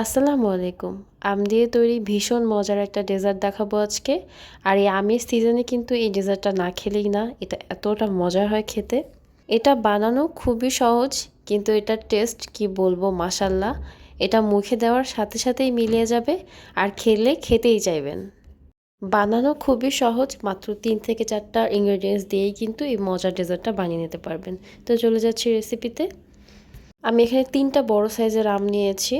আসসালামু আলাইকুম। আম দিয়ে তৈরি ভীষণ মজার একটা ডেজার্ট দেখাবো আজকে। আর এই আমের সিজনে কিন্তু এই ডেজার্টটা না খেলেই না, এটা এতটা মজার হয় খেতে। এটা বানানো খুবই সহজ, কিন্তু এটার টেস্ট কি বলব মাসাল্লাহ এটা মুখে দেওয়ার সাথে সাথেই মিলিয়ে যাবে আর খেলে খেতেই চাইবেন। বানানো খুবই সহজ, মাত্র তিন থেকে চারটা ইনগ্রেডিয়েন্টস দিয়েই কিন্তু এই মজার ডেজার্টটা বানিয়ে নিতে পারবেন। তো চলে যাচ্ছি রেসিপিতে আমি এখানে তিনটা বড় সাইজের আম নিয়েছি।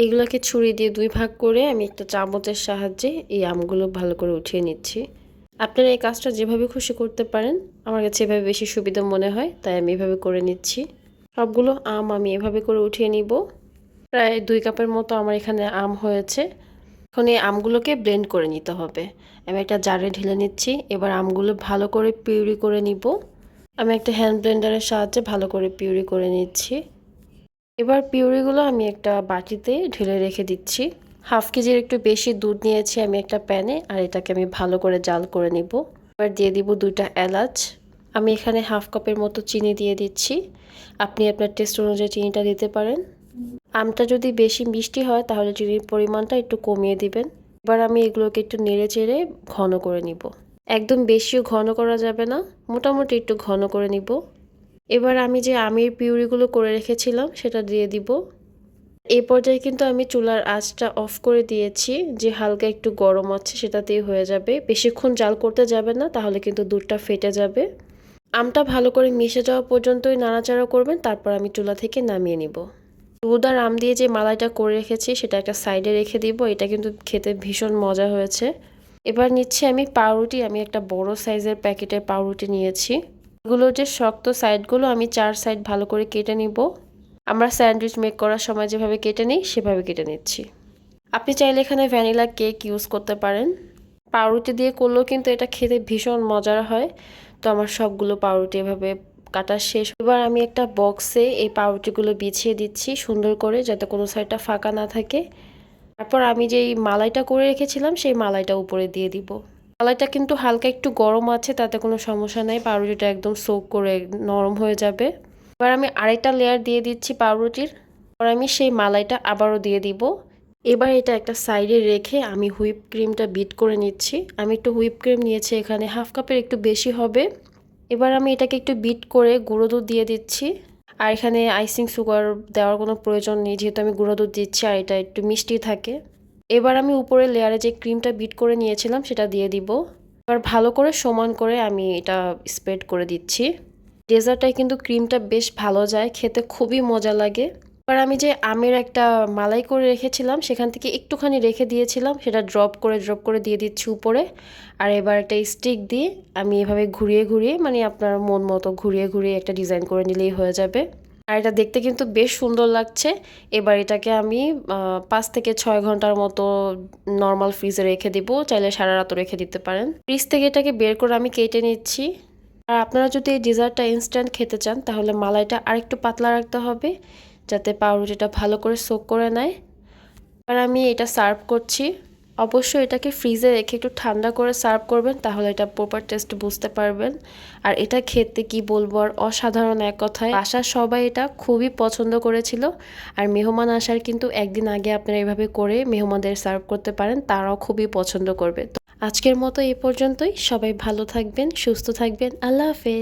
এইগুলোকে ছুরি দিয়ে দুই ভাগ করে আমি একটা চামচের সাহায্যে এই আমগুলো ভালো করে উঠিয়ে নিচ্ছি। আপনারা এই কাজটা যেভাবে খুশি করতে পারেন, আমার কাছে এভাবে বেশি সুবিধা মনে হয়, তাই আমি এভাবে করে নিচ্ছি। সবগুলো আম আমি এভাবে করে উঠিয়ে নিব। প্রায় দুই কাপের মতো আমার এখানে আম হয়েছে। এখন এই আমগুলোকে ব্লেন্ড করে নিতে হবে। আমি একটা জারে ঢেলে নিচ্ছি, এবার আমগুলো ভালো করে পিউরি করে নিব। আমি একটা হ্যান্ড ব্লেন্ডারের সাহায্যে ভালো করে পিউরি করে নিচ্ছি। এবার পিউরিগুলো আমি একটা বাটিতে ঢেলে রেখে দিচ্ছি। হাফ কেজির একটু বেশি দুধ নিয়েছি আমি একটা প্যানে আর এটাকে আমি ভালো করে জাল করে নিব। এবার দিয়ে দিব দুইটা এলাচ। আমি এখানে হাফ কাপের মতো চিনি দিয়ে দিচ্ছি। আপনি আপনার টেস্ট অনুযায়ী চিনিটা দিতে পারেন। আমটা যদি বেশি মিষ্টি হয় তাহলে চিনির পরিমাণটা একটু কমিয়ে দিবেন। এবার আমি এগুলোকে একটু নেড়ে চেড়ে ঘন করে নিব। একদম বেশিও ঘন করা যাবে না, মোটামুটি একটু ঘন করে নিব। এবার আমি যে আমির পিউরিগুলো করে রেখেছিলাম, সেটা দিয়ে দিব। এই পর্যায়ে কিন্তু আমি চুলার আঁচটা অফ করে দিয়েছি, যে হালকা একটু গরম আছে সেটাতেই হয়ে যাবে। বেশিক্ষণ জাল করতে যাবে না, তাহলে কিন্তু দুধটা ফেটে যাবে। আমটা ভালো করে মিশে যাওয়া পর্যন্তই নাড়াচাড়া করবেন, তারপর আমি চুলা থেকে নামিয়ে নিব। দুধ আর আম দিয়ে যে মালাইটা করে রেখেছি, সেটা একটা সাইডে রেখে দিব, এটা কিন্তু খেতে ভীষণ মজা হয়েছে। এবার নিচ্ছি আমি পাউরুটি, আমি একটা বড় সাইজের প্যাকেটের পাউরুটি নিয়েছি। এগুলোর যে শক্ত সাইডগুলো আমি চার সাইড ভালো করে কেটে নিব। আমরা স্যান্ডউইচ মেক করার সময় যেভাবে কেটে নিই, সেভাবে কেটে নিচ্ছি। আপনি চাইলে এখানে ভ্যানিলা কেক ইউজ করতে পারেন। পাউরুটি দিয়ে করলেও কিন্তু এটা খেতে ভীষণ মজার হয়। তো আমার সবগুলো পাউরুটি এভাবে কাটা শেষ। এবার আমি একটা বক্সে এই পাউরুটিগুলো বিছিয়ে দিচ্ছি সুন্দর করে, যাতে কোনো সাইডটা ফাঁকা না থাকে। তারপর আমি যেই মালাইটা করে রেখেছিলাম, সেই মালাইটা উপরে দিয়ে দিব। মালাইটা কিন্তু হালকা একটু গরম আছে, তাতে কোনো সমস্যা নাই। পাউরুটিটা একদম সোক করে নরম হয়ে যাবে। এবার আমি আরেকটা লেয়ার দিয়ে দিচ্ছি পাউরুটির। এবার আমি সেই মালাইটা আবারও দিয়ে দিব। এবার এটা একটা সাইডে রেখে আমি হুইপ ক্রিমটা বিট করে নিচ্ছি। আমি একটু হুইপ ক্রিম নিয়েছি, এখানে হাফ কাপের একটু বেশি হবে। এবার আমি এটাকে একটু বিট করে গুঁড়ো দুধ দিয়ে দিচ্ছি। আর এখানে আইসিং সুগার দেওয়ার কোনো প্রয়োজন নেই, যেহেতু আমি গুঁড়ো দুধ দিচ্ছি আর এটা একটু মিষ্টি থাকে। এবার আমি উপরে লেয়ারে যে ক্রিমটা বিট করে নিয়েছিলাম, সেটা দিয়ে দিব। এবার ভালো করে সমান করে আমি এটা স্প্রেড করে দিচ্ছি। ডেজার্টটায় কিন্তু ক্রিমটা বেশ ভালো যায়, খেতে খুবই মজা লাগে। এবার আমি যে আমের একটা মালাই করে রেখেছিলাম, সেখান থেকে একটুখানি রেখে দিয়েছিলাম, সেটা ড্রপ করে ড্রপ করে দিয়ে দিচ্ছি উপরে। আর এবার একটা স্টিক দিয়ে আমি এভাবে ঘুরিয়ে ঘুরিয়ে মানে আপনার মন মতো ঘুরিয়ে ঘুরিয়ে একটা ডিজাইন করে নিলেই হয়ে যাবে। আর এটা দেখতে কিন্তু বেশ সুন্দর লাগছে। এবার এটাকে আমি পাঁচ থেকে ছয় ঘণ্টার মতো নর্মাল ফ্রিজে রেখে দিব। চাইলে সারা রাতও রেখে দিতে পারেন। ফ্রিজ থেকে এটাকে বের করে আমি কেটে নিচ্ছি। আর আপনারা যদি এই ডিজার্টটা ইনস্ট্যান্ট খেতে চান, তাহলে মালাইটা আরেকটু পাতলা রাখতে হবে, যাতে পাউরুটিটা ভালো করে সোক করে নেয়। আর আমি এটা সার্ভ করছি। অবশ্যই এটাকে ফ্রিজে রেখে একটু ঠান্ডা করে সার্ভ করবেন, তাহলে এটা প্রপার টেস্ট বুঝতে পারবেন। আর এটা খেতে কি বলব, আর অসাধারণ এক কথায়। আসার সবাই এটা খুবই পছন্দ করেছিল, আর মেহমান আসার কিন্তু একদিন আগে আপনারা এভাবে করে মেহমানদের সার্ভ করতে পারেন, তারাও খুবই পছন্দ করবে। আজকের মতো এই পর্যন্তই, সবাই ভালো থাকবেন, সুস্থ থাকবেন, আল্লাহ হাফেজ।